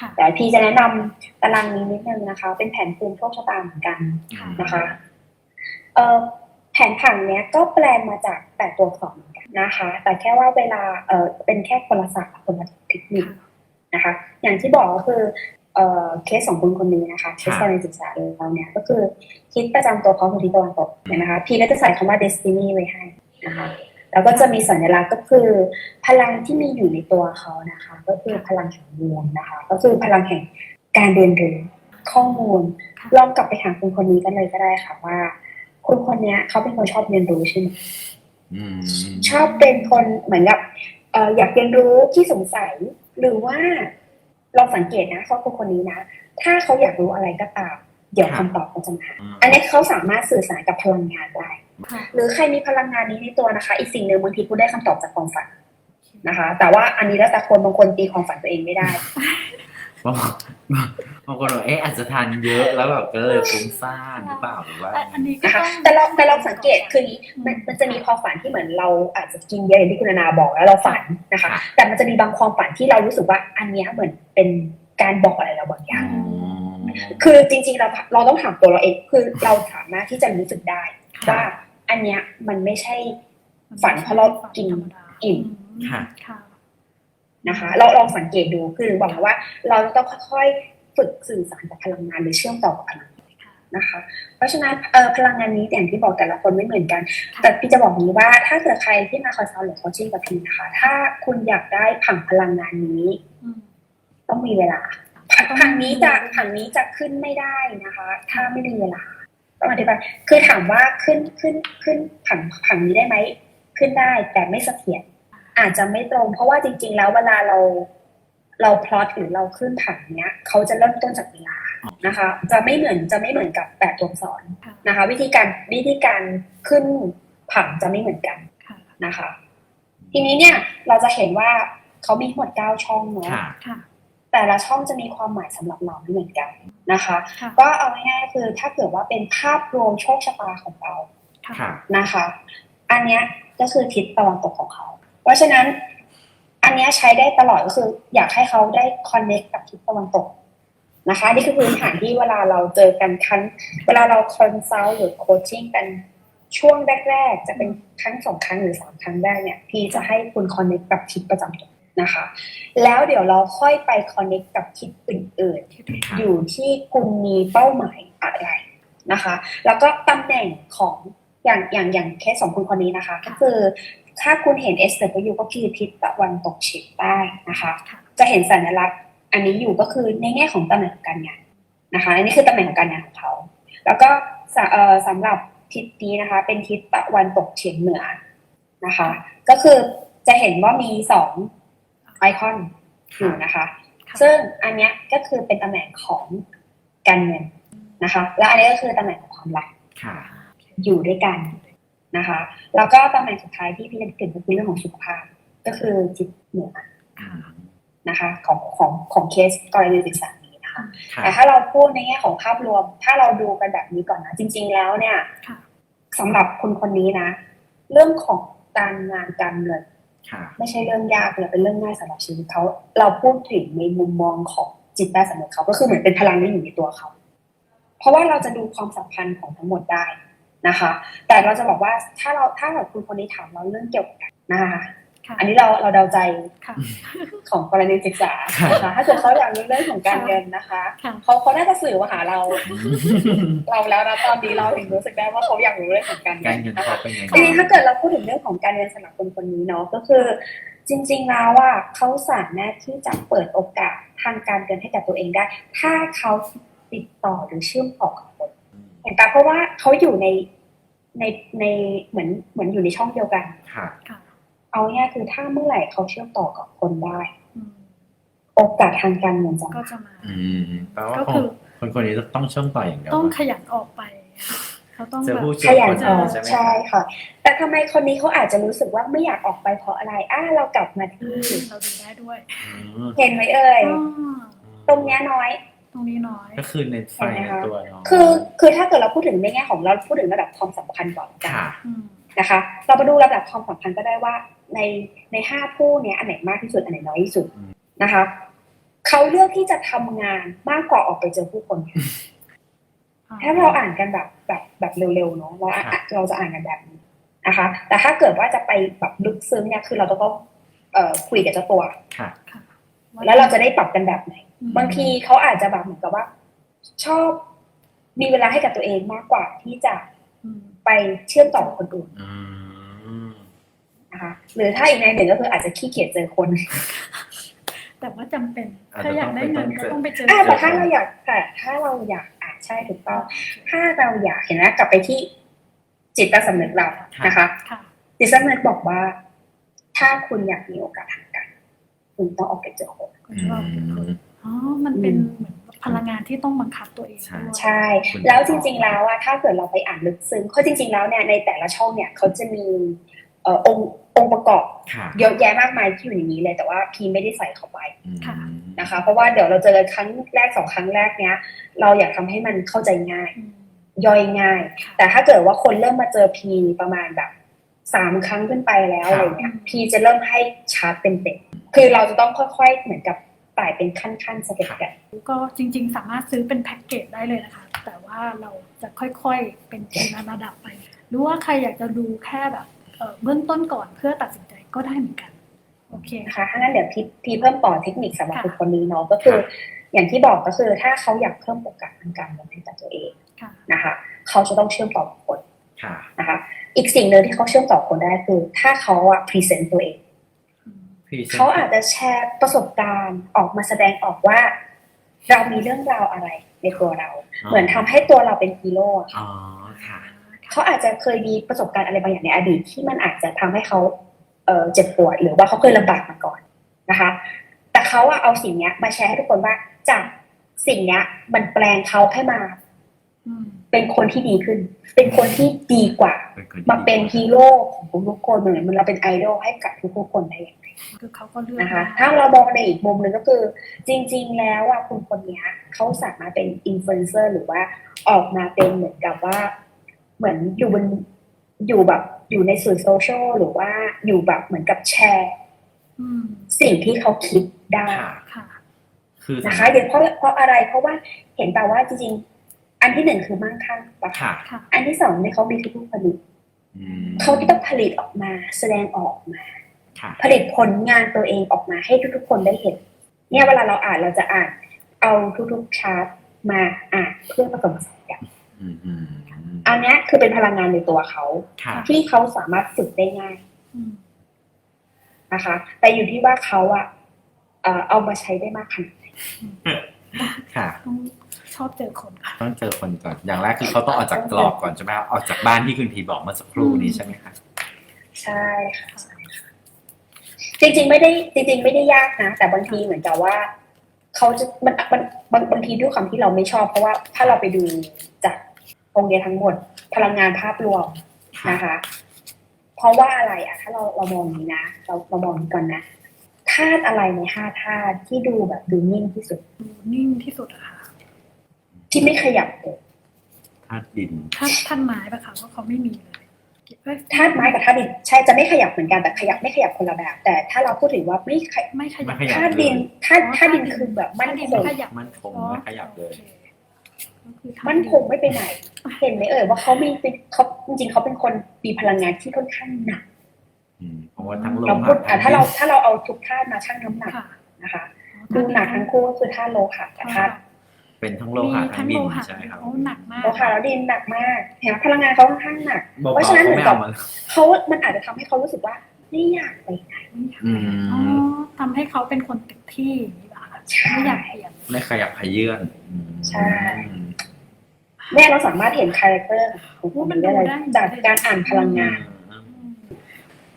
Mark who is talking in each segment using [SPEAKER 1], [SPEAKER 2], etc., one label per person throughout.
[SPEAKER 1] ค่ะ
[SPEAKER 2] แต่พี่จะแนะนำตารางนี้นิดนึงนะคะ เป็นแผนภูมิโชคชะตาเหมือนกัน
[SPEAKER 1] ค่ะ
[SPEAKER 2] นะคะเอ่อแผนผังเนี้ยก็แปลมาจากแปดตัวอักษรเหมือนกันนะคะ แต่แค่ว่าเวลาเอ่อเป็นแค่คนละศาสตร์คนละเทคนิคนะคะ อย่างที่บอกก็คือเอ่อเคสของคุณคนนี้นะคะเคสการศึกษาเราเนี่ยก็คือทิศประจำตัวเขาคือทิศตะวันตกเห็นไหมคะ พี่ก็จะใส่คำว่า destiny ไว้ให้นะคะ แล้วก็จะมีสัญลักษณ์ก็คือพลังที่มีอยู่ในตัวเขานะคะ ก็คือพลังแห่งดวงนะคะ ก็คือพลังแห่งการเรียนรู้ข้อมูล
[SPEAKER 1] ค่ะ
[SPEAKER 2] ลองกลับไปถามคุณคนนี้กันเลยก็ได้ค่ะว่าคุณคนเนี้ยเขาเป็นคนชอบเรียนรู้ใช่ไหม
[SPEAKER 3] อืม
[SPEAKER 2] ชอบเป็นคนเหมือนกับเอ่ออยากเรียนรู้ที่สงสัย หรือว่าลองสังเกตนะเขาคนคนนี้นะ ถ้าเขาอยากรู้อะไรก็ตาม เดี๋ยวคำตอบก็จะมา
[SPEAKER 3] อืม
[SPEAKER 2] อันนี้เขาสามารถสื่อสารกับพลังงานได้
[SPEAKER 1] ค่ะ
[SPEAKER 2] หรือใครมีพลังงานนี้ในตัวนะคะ อีกสิ่งหนึ่งบางทีคุณได้คำตอบจากความฝันนะคะ แต่ว่าอันนี้แล้วแต่คนบางคนตีความฝันตัวเองไม่ได้
[SPEAKER 3] บางบางคนบอกเอ๊ะอาจจะทานเยอะแล้วแบบก็เลยฟุ้งซ่านหรือเปล่าหรือว่า
[SPEAKER 1] อันนี้ก็
[SPEAKER 2] นะคะ
[SPEAKER 1] ต้อง
[SPEAKER 2] แต่เราแต่เราสังเกตคืออย่างนี้มันมันจะมีความฝันที่เหมือนเราอาจจะกินเยอะอย่างที่คุณนานาบอกแล้วเราฝันนะคะ
[SPEAKER 3] ค่ะ
[SPEAKER 2] แต่มันจะมีบางความฝันที่เรารู้สึกว่าอันเนี้ยเหมือนเป็นการบอกอะไรเราบางอย่าง
[SPEAKER 3] อืม
[SPEAKER 2] คือจริงๆเราเราต้องถามตัวเราเองคือเราสามารถที่จะรู้สึกได้ ว่าอันเนี้ยมันไม่ใช่ฝันเพราะเรากิน
[SPEAKER 1] ธรรมดา
[SPEAKER 2] อิ่ม
[SPEAKER 3] ค่ะ
[SPEAKER 1] ค่ะ
[SPEAKER 2] นะคะ เราลองสังเกตดูคือบอกแล้วว่า เราต้องค่อยๆฝึกสื่อสารกับพลังงานหรือเชื่อมต่อกับพลังงาน
[SPEAKER 1] ค่ะ
[SPEAKER 2] นะคะ เพราะฉะนั้นเออพลังงานนี้อย่างที่บอกแต่ละคนไม่เหมือนกัน
[SPEAKER 1] ค่ะ
[SPEAKER 2] แต่พี่จะบอกนี้ว่าถ้าเกิดใครที่มาคอนซัลท์หรือโคชชิ่งกับพี่นะคะ ถ้าคุณอยากได้ผังพลังงานนี้
[SPEAKER 1] อืม
[SPEAKER 2] ต้องมีเวลาผังผังนี้จะผังนี้จะขึ้นไม่ได้นะคะ ถ้าไม่มีเวลาต้ องอธิบายคือถามว่าขึ้นขึ้นขึ้นผังผังนี้ได้ไหมขึ้นได้แต่ไม่เสถียรอาจจะไม่ตรง เพราะว่าจริง ๆ แล้วเวลาเราเราพลอตหรือเราขึ้นผังเนี้ยเขาจะเริ่มต้นจากเวลานะคะ จะไม่เหมือนจะไม่เหมือนกับแปดตัวอักษร
[SPEAKER 1] ค่ะ
[SPEAKER 2] นะคะ วิธีการวิธีการขึ้นผังจะไม่เหมือนกัน
[SPEAKER 1] ค่ะ
[SPEAKER 2] นะคะ ทีนี้เนี่ยเราจะเห็นว่าเขามีทั้งหมดเก้าช่องเนาะ
[SPEAKER 3] ค่ะ
[SPEAKER 1] ค่ะ
[SPEAKER 2] แต่ละช่องจะมีความหมายสำหรับเราไม่เหมือนกันนะคะ
[SPEAKER 1] ค่ะ
[SPEAKER 2] ก็เอาง่ายๆคือถ้าเกิดว่าเป็นภาพรวมโชคชะตาของเรา
[SPEAKER 3] ค่ะ
[SPEAKER 2] นะคะ อันเนี้ยก็คือทิศตะวันตกของเขา เพราะฉะนั้นอันเนี้ยใช้ได้ตลอดก็คือ อยากให้เขาได้คอนเน c t กับทิศตะวันตกนะคะนี่คือพื้นฐานที่เวลาเราเจอกันครั้ง เวลาเราคอนซัลท์หรือโคชชิ่งกันช่วงแรก ๆ จะเป็นครั้งสองครั้งหรือสามครั้งแรกเนี่ยพี่จะให้คุณคอนเน c t กับทิศประจำตัว นะคะ แล้วเดี๋ยวเราค่อยไปคอนเน c t กับทิศอื่นๆ อยู่ที่คุณมีเป้าหมายอะไรนะคะ แล้วก็ตำแหน่งของอย่างอย่างอย่างเคสของคุณคนนี้นะคะ ก็คือถ้าคุณเห็น S W ก็คือทิศตะวันตกเฉียงใต้นะคะ จะเห็นสัญลักษณ์ อันนี้อยู่ก็คือในแง่ของตำแหน่งของการงานนะคะ อันนี้คือตำแหน่งของการงานของเขา แล้วก็สำหรับทิศนี้นะคะ เป็นทิศตะวันตกเฉียงเหนือนะคะ ก็คือจะเห็นว่ามีสอง ไอคอนอยู่นะคะ
[SPEAKER 1] ค่ะ
[SPEAKER 2] ซึ่งอันเนี้ยก็คือเป็นตำแหน่งของการเงินนะคะ และอันนี้ก็คือตำแหน่งของความรัก
[SPEAKER 3] ค่ะ
[SPEAKER 2] อยู่ด้วยกันนะคะ แล้วก็ตำแหน่งสุดท้ายที่พี่จะเกิดก็คือเรื่องของสุขภาพ ก็คือจิตเหนือ
[SPEAKER 3] อืม
[SPEAKER 2] นะคะ ของของของเคสกรณีศึกษานี้นะคะ
[SPEAKER 3] ค่ะ
[SPEAKER 2] แต่ถ้าเราพูดในแง่ของภาพรวม ถ้าเราดูกันแบบนี้ก่อนนะ จริง ๆ แล้วเนี่ย
[SPEAKER 1] ค่ะ
[SPEAKER 2] สำหรับคุณคนนี้นะ เรื่องของการงานการเงิน
[SPEAKER 3] ค่ะ
[SPEAKER 2] ไม่ใช่เรื่องยากเลยเป็นเรื่องง่ายสำหรับชีวิตเขาเราพูดถึงในมุมมองของจิตใต้สำนึกเขาก็คือเหมือนเป็นพลังที่อยู่ในตัวเขา เพราะว่าเราจะดูความสัมพันธ์ของทั้งหมดได้นะคะ แต่เราจะบอกว่าถ้าเราถ้าแบบคุณคนนี้ถามเราเรื่องเกี่ยวกับนะคะ
[SPEAKER 1] ค่ะ
[SPEAKER 2] อันนี้เราเราเดาใจ
[SPEAKER 1] ค่ะ
[SPEAKER 2] ของกรณีศึกษานะคะถ้าเกิดเขาอยากรู้เรื่องของการเงินนะคะ
[SPEAKER 1] ค่ะ
[SPEAKER 2] เขาเขาน่าจะสื่อมาหาเรา เราแล้วนะตอนนี้เราถึงรู้สึกได้ว่าเขาอยากรู้เรื่องของการ
[SPEAKER 3] กา
[SPEAKER 2] เงิ
[SPEAKER 3] ร
[SPEAKER 2] น
[SPEAKER 3] เงิน
[SPEAKER 2] นะ
[SPEAKER 3] เขา
[SPEAKER 2] คะ
[SPEAKER 3] เป็นยังไง
[SPEAKER 2] ทีนี้ถ้าเกิดเราพูดถึงเรื่องของการเงินสำหรับคนคนนี้เนาะก็คือ จริง ๆ แล้วว่าเขาสามารถที่จะเปิดโอกาสทางการเงินให้กับตัวเองได้ ถ้าเขาติดต่อหรือเชื่อมต่อกับคนเห็นปะเพราะว่าเขาอยู่ในในในเหมือนเหมือนอยู่ในช่องเดียวกัน
[SPEAKER 3] ค่ะ
[SPEAKER 1] ค่ะ
[SPEAKER 2] เอาง่ายๆคือถ้าเมื่อไหร่เขาเชื่อมต่อกับคนได้
[SPEAKER 1] อืม
[SPEAKER 2] โอกาสทางการเงินจะ
[SPEAKER 1] ก็
[SPEAKER 2] มา
[SPEAKER 1] จะมา
[SPEAKER 3] อืมแปลว่า
[SPEAKER 1] ก็
[SPEAKER 3] ค
[SPEAKER 1] คื
[SPEAKER 3] น
[SPEAKER 1] อ
[SPEAKER 3] คนคนนี้ต้องเชื่อมต่ออย่างเดียว
[SPEAKER 1] ต้อง
[SPEAKER 3] ปะ
[SPEAKER 1] ขยันออกไปค่ะเขาต้อง
[SPEAKER 3] เจอ
[SPEAKER 1] แบบ
[SPEAKER 3] ผู้
[SPEAKER 2] ข
[SPEAKER 3] เชื่อม
[SPEAKER 2] ยัน
[SPEAKER 3] คน
[SPEAKER 2] ออก
[SPEAKER 3] ใช่ไหม
[SPEAKER 2] ใช่ค่ะ แต่ทำไมคนนี้เขาอาจจะรู้สึกว่าไม่อยากออกไปเพราะอะไรอ่าเรากลับมาที่
[SPEAKER 1] เราดูได้ด้วย
[SPEAKER 3] อืม
[SPEAKER 2] เห็นไหมเอ่ย
[SPEAKER 1] อ๋อ
[SPEAKER 2] ตรงเนี้ยน้อย
[SPEAKER 1] ตรงนี้น้อย
[SPEAKER 3] ก็คือในไฟ
[SPEAKER 2] เห็นไหม
[SPEAKER 3] ใน
[SPEAKER 2] คะ
[SPEAKER 3] ตัวเนาะ
[SPEAKER 2] คือคือถ้าเกิดเราพูดถึงในแง่ของเราพูดถึงระดับความสัมพันธ์ก่อนกัน
[SPEAKER 3] ค่ะ
[SPEAKER 1] อืม
[SPEAKER 2] นะคะ เรามาดูระดับความสัมพันธ์ก็ได้ว่า ในในห้าผู้เนี้ยอันไหนมากที่สุดอันไหนน้อยที่สุด
[SPEAKER 3] อืม
[SPEAKER 2] นะคะเขาเลือกที่จะทำงานมากกว่าออกไปเจอผู้คนถ้าเราอ่านกันแบบแบบแบบเร็วๆเนาะเราอะเราจะอ่านกันแบบนี้นะคะ แต่ถ้าเกิดว่าจะไปแบบลึกซึ้งเนี่ยคือเราจะต้องเอ่อคุยกับเจ้าตัว
[SPEAKER 3] ค่ะ
[SPEAKER 1] ค่ะ
[SPEAKER 2] แล้วเราจะได้ปรับกันแบบไหน
[SPEAKER 1] อืม
[SPEAKER 2] บางทีเขาอาจจะแบบเหมือนกับว่า ชอบมีเวลาให้กับตัวเองมากกว่าที่จะ
[SPEAKER 1] อืม
[SPEAKER 2] ไปเชื่อมต่อกับคนอื่น
[SPEAKER 3] อืม
[SPEAKER 2] นะคะ หรือถ้าอีกในหนึ่งก็คืออาจจะขี้เกียจเจอคน
[SPEAKER 1] แต่ว่าจำเป็น
[SPEAKER 3] อาจ
[SPEAKER 1] ถ้า
[SPEAKER 3] จะ
[SPEAKER 1] อยากได้เงิน
[SPEAKER 3] ต้องไป
[SPEAKER 1] ก็ต้องไปเจอ
[SPEAKER 2] อ่าแต่ถ้า
[SPEAKER 1] คน
[SPEAKER 2] เราอยากแต่ถ้าเราอยากอะใช่ถูกต้อง ถ้าเราอยากเห็นไหมกลับไปที่จิตใต้สำนึกเรานะคะ
[SPEAKER 1] ค่ะ
[SPEAKER 2] จิตใต้สำนึกบอกว่า ถ้าคุณอยากมีโอกาสทางการคุณต้องออกไปเจอคน
[SPEAKER 1] คุณ
[SPEAKER 3] อื
[SPEAKER 1] ชอบ
[SPEAKER 3] ม
[SPEAKER 1] อ๋อ มันเป็นเหมือนพลังงานที่ต้องบังคับตัวเอง
[SPEAKER 3] ใช่
[SPEAKER 1] ด้วย
[SPEAKER 2] ใช่แล้วจริง ๆ แล้วอะถ้าเกิดเราไปอ่านลึกซึ้งเพราะจริง ๆ แล้วเนี่ยในแต่ละช่องเนี่ยเขาจะมีเอ่อองค์ องค์ประกอบ
[SPEAKER 3] ค่ะ
[SPEAKER 2] เยอะแยะมากมายที่อยู่ในนี้เลย แต่ว่าพีไม่ได้ใส่เข้าไป
[SPEAKER 3] อืม
[SPEAKER 2] นะคะ เพราะว่าเดี๋ยวเราเจอกันครั้งแรกสองครั้งแรกเนี้ย เราอยากทำให้มันเข้าใจง่าย
[SPEAKER 1] อืม
[SPEAKER 2] ย่อยง่าย
[SPEAKER 1] ค่ะ
[SPEAKER 2] แต่ถ้าเกิดว่าคนเริ่มมาเจอพีประมาณแบบสามครั้งขึ้นไปแล้วอะไรเงี้ยพีจะเริ่มให้ชาร์จเป็นเต็มคือเราจะต้องค่อยๆเหมือนกับไต่เป็นขั้นๆสเต็ปกัน
[SPEAKER 1] ก็จริง ๆ สามารถซื้อเป็นแพ็กเกจได้เลยนะคะ แต่ว่าเราจะค่อยๆเป็นทีละระดับไป หรือว่าใครอยากจะดูแค่แบบ เอ่อเบื้องต้นก่อนเพื่อตัดสินใจก็ได้เหมือนกันโอเค
[SPEAKER 2] นะคะถ้างั้นเดี๋ยวพีพีเพิ่มต่อเทคนิคสำหรับ
[SPEAKER 1] ค่ะ
[SPEAKER 2] คนคนนี้เนาะก็คือ อย่างที่บอกก็คือถ้าเขาอยากเพิ่มโอกาสทางการเงินให้กับตัวเอง
[SPEAKER 1] ค่ะ
[SPEAKER 2] นะคะ เขาจะต้องเชื่อมต่อกับคน
[SPEAKER 3] ค่ะ
[SPEAKER 2] นะคะอีกสิ่งหนึ่งที่เขาเชื่อมต่อคนได้คือ ถ้าเขาอะพรีเซนต์ตัวเอง
[SPEAKER 1] อืม
[SPEAKER 3] พี่ซ็น
[SPEAKER 2] เขาอาจจะแชร์ประสบการณ์ออกมาแสดงออกว่า เรามีเรื่องราวอะไรในตัวเรา เหมือนทำให้ตัวเราเป็นฮีโร่อะ
[SPEAKER 3] อ๋อค่ะ
[SPEAKER 2] เขาอาจจะเคยมีประสบการณ์อะไรบางอย่างในอดีตที่มันอาจจะทำให้เขาเอ่อเจ็บปวดหรือว่าเขาเคยลำบากมาก่อนนะคะ แต่เขาอะเอาสิ่งเนี้ยมาแชร์ให้ทุกคนว่าจากสิ่งเนี้ยมันแปลงเขาให้มา
[SPEAKER 1] อืม
[SPEAKER 2] เป็นคนที่ดีขึ้น เป็นคนที่ดีกว่า
[SPEAKER 3] เป็นคนดี
[SPEAKER 2] มาเป็นฮีโร่ของทุกๆคนเหมือนมันเราเป็นไอดอลให้กับทุกๆคนได้อย่างไร
[SPEAKER 1] คือเขาก็เลือก
[SPEAKER 2] นะคะ
[SPEAKER 1] ได้
[SPEAKER 2] ถ้าเรามองในอีกมุมหนึ่งก็คือ จริง ๆ แล้วอะคุณคนเนี้ยเขาสามารถเป็นอินฟลูเอนเซอร์หรือว่าออกมาเป็นเหมือนกับว่า เหมือนอยู่บนอยู่แบบอยู่ในสื่อโซเชียลหรือว่าอยู่แบบเหมือนกับแชร์
[SPEAKER 1] อืม
[SPEAKER 2] สิ่งที่เขาคิดได้
[SPEAKER 3] ค่ะ
[SPEAKER 1] ค่ะ
[SPEAKER 3] คือ
[SPEAKER 2] นะคะเดี๋ยวเพราะเพราะอะไรเพราะว่าเห็นแต่ว่าจริงๆ อันที่หนึ่งคือมั่งคั่งปะ
[SPEAKER 3] ค่ะ
[SPEAKER 1] ค่ะ
[SPEAKER 2] อันที่สองเนี่ยเขามีทุกผลิต
[SPEAKER 3] อืม
[SPEAKER 2] เขาที่ต้องผลิตออกมา แสดงออกมา
[SPEAKER 3] ค่ะ
[SPEAKER 2] ผลิตผลงานตัวเองออกมาให้ทุกๆคนได้เห็น เนี่ยเวลาเราอ่านเราจะอ่าน เอาทุกๆชาร์ตมาอ่านเพื่อผสมผสานกัน
[SPEAKER 3] อืมอืม
[SPEAKER 2] อันเนี้ยคือเป็นพลังงานในตัวเขา
[SPEAKER 3] ค่ะ
[SPEAKER 2] ที่เขาสามารถฝึกได้ง่าย
[SPEAKER 1] อืม
[SPEAKER 2] นะคะ แต่อยู่ที่ว่าเขาอะเอ่อเอามาใช้ได้มากขนาดไหน
[SPEAKER 3] ค่ะ
[SPEAKER 1] ต้องชอบเจอคนค่ะ
[SPEAKER 3] ต้องเจอคนก่อนอย่างแรกคือเขาต้องออกจากกรอบก่อนใช่ไหมครับออกจากบ้านที่คุณพีบอกเมื่อสักครู่นี้ใช่ไหมคะ
[SPEAKER 2] ใช่ค่ะใช่ค่ะจริง ๆ ไม่ได้จริง ๆ ไม่ได้ยากนะแต่บางทีเหมือนกับว่าเขาจะมันมันบางบางทีด้วยความที่เราไม่ชอบ เพราะว่าถ้าเราไปดูจาก องค์เดียทั้งหมด พลังงานภาพรวม
[SPEAKER 3] ค่ะ
[SPEAKER 2] นะคะ เพราะว่าอะไรอะถ้าเราเรามองอย่างนี้นะ เราเรามองอย่างนี้ก่อนนะธาตุอะไรในห้าธาตุที่ดูแบบดูนิ่งที่สุด
[SPEAKER 1] ดูนิ่งที่สุดอะค่ะ
[SPEAKER 2] ที่ไม่ขยับเลย
[SPEAKER 3] ธาตุดิน
[SPEAKER 1] ถ้าท่านไม้ปะคะว่าเขาไม่มีเลยเอ้ย
[SPEAKER 2] ธาตุไม้กับธาตุดินใช่จะไม่ขยับเหมือนกันแต่ขยับไม่ขยับคนละแบบแต่ถ้าเราพูดถึงว่าไม่ขย
[SPEAKER 1] ไม่ขยับ
[SPEAKER 3] ไม่ขยับ
[SPEAKER 2] ธาตุดินธาตุธาตุดินคือแบบมั่น
[SPEAKER 1] ธาตุดิน
[SPEAKER 2] ค
[SPEAKER 1] ไม่
[SPEAKER 2] ง
[SPEAKER 1] ขยับ
[SPEAKER 3] มั่นคงไม่ขยับเลย
[SPEAKER 2] มั่นคงไม่ไปไหน เห็นไหมเอ่ยว่าเขามีเป็นเขาจริง ๆเขาเป็นคนมีพลังงานที่ค่อนข้างหนัก
[SPEAKER 3] อืมเพราะว่าทั้งโล
[SPEAKER 2] เรา
[SPEAKER 3] หะ
[SPEAKER 2] พูดอะ
[SPEAKER 3] ทั้ง
[SPEAKER 2] ถ้าเรา
[SPEAKER 3] ดิน
[SPEAKER 2] ถ้าเราเอาทุกธาตุมาชั่งน้ำหนัก
[SPEAKER 1] ค่ะ
[SPEAKER 2] นะคะดูหนักทั้งคู่ก็คือธาตุโลหะกับธาตุ
[SPEAKER 3] เป็นทั้งโลหะทั้งดินใช่ไหมครับ
[SPEAKER 1] โอ้หนักมาก
[SPEAKER 2] โลหะแล้วดินหนักมากเห็นไหมพลังงานเขาค่อนข้างหนัก
[SPEAKER 3] เบา
[SPEAKER 2] เพราะ
[SPEAKER 3] ๆ
[SPEAKER 2] ฉะนั้น
[SPEAKER 3] ก็
[SPEAKER 2] เหมือน
[SPEAKER 3] ไม่
[SPEAKER 2] กั
[SPEAKER 3] เอา
[SPEAKER 2] บ
[SPEAKER 3] มา
[SPEAKER 2] เขามันอาจจะทำให้เขารู้สึกว่าไม่อยากไปไหน
[SPEAKER 3] อื
[SPEAKER 1] อ๋อ
[SPEAKER 3] ม
[SPEAKER 1] ทำให้เขาเป็นคนติดที่อย่างนี้ป่ะคะ
[SPEAKER 2] ใช่
[SPEAKER 1] ไม่อยากเปลี่ยน
[SPEAKER 3] ไม่ขยับขยื่นอืม
[SPEAKER 2] ใช่ เนี่ยเราสามารถเห็นคาแรคเตอร์ของคนนี้ได้เลยจากการอ่านพลังงาน
[SPEAKER 3] อืม
[SPEAKER 1] อืม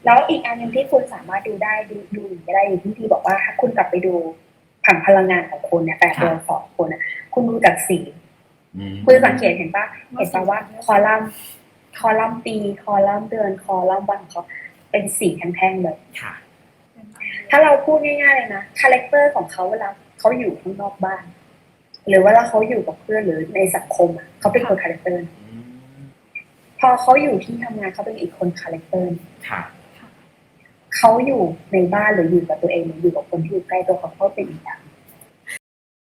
[SPEAKER 2] แล้วอีกอันหนึงที่คุณสามารถดูได้ดูดูอย่างนี้ก็ได้อย่างที่พี่บอกว่าถ้าคุณกลับไปดูผังพลังงานของคุณเนี่ยแปดตัวสองคนนะคุณดูจากสี
[SPEAKER 3] อืม
[SPEAKER 2] คุณสังเกตเห็นปะเห็นปะว่าคอลัมน์คอลัมน์ปี คอลัมน์เดือนคอลัมน์วันเขาเป็นสีแท่งๆเลย
[SPEAKER 3] ค่ะ
[SPEAKER 2] ถ้าเราพูดง่ายๆเลยนะคาแรคเตอร์ของเขาเวลาเขาอยู่ข้างนอกบ้าน หรือเวลาเขาอยู่กับเพื่อนหรือในสังคมอะเขาเป็นคนคาแรคเตอร์
[SPEAKER 3] อืม
[SPEAKER 2] พอเขาอยู่ที่ทำงานเขาเป็นอีกคนคาแรคเตอร์
[SPEAKER 3] ค่ะ
[SPEAKER 2] เขาอยู่ในบ้านหรืออยู่กับตัวเองหรืออยู่กับคนที่อยู่ใกล้ตัวเขาเขาเป็นอีกแบบ